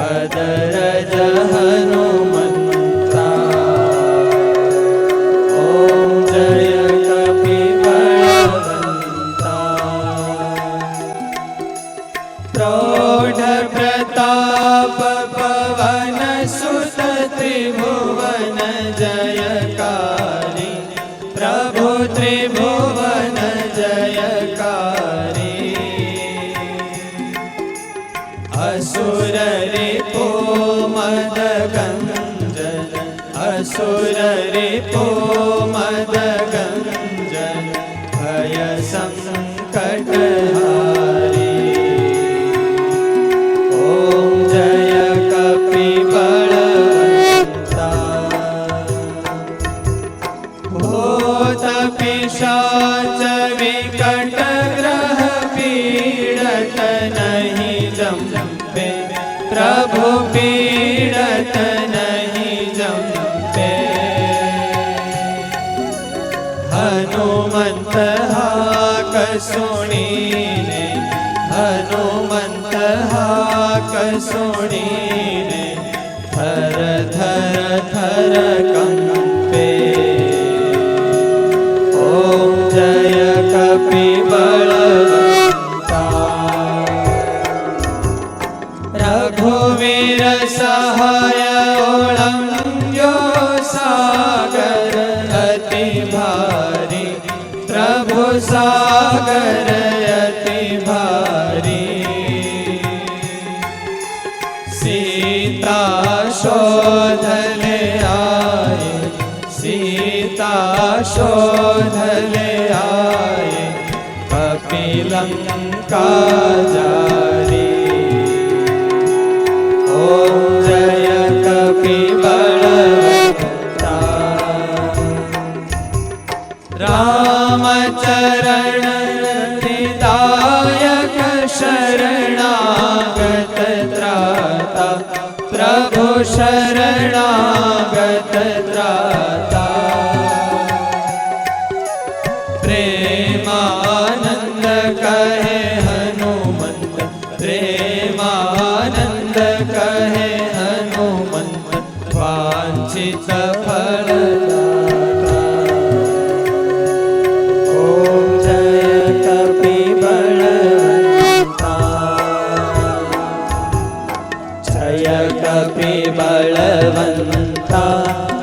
મદરજ હનુમંતા ઓમ જય પ્રૌઢ પ્રતાપ પવન સુત ત્રિભુવન જય असुर रिपो मद गञ्जन असुर रिपो मद गञ्जन भय सङ्कटहारी ॐ जय कपिबलवन्ता भूत पिशाच જંપે પ્રભુ પીડત નહીં જંપે હનુમંત હાક સુણીને હનુમંત હાક સુણીને થર થર થર કંપે ઓમ જય કપિ રઘુવીર સહાય ઓળંગ્યો સાગર અતિ ભારી પ્રભુ સાગર અતિ ભારી સીતા શોધલે આય સીતા શોધલે આય કપિલંકા જાય रामचरण हृदायक शरणागत त्राता प्रभु शरणागत त्राता प्रेमानंद कहे हनुमंत प्रेमानंद कहे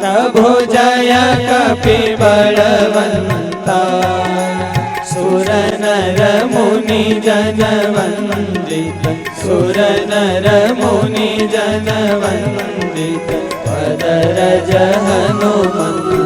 प्रभु जय कपिबलवन्ता सुर नर मुनि जन वन्दित सुर नर मुनि जन वन्दित पदरज हनुमन्ता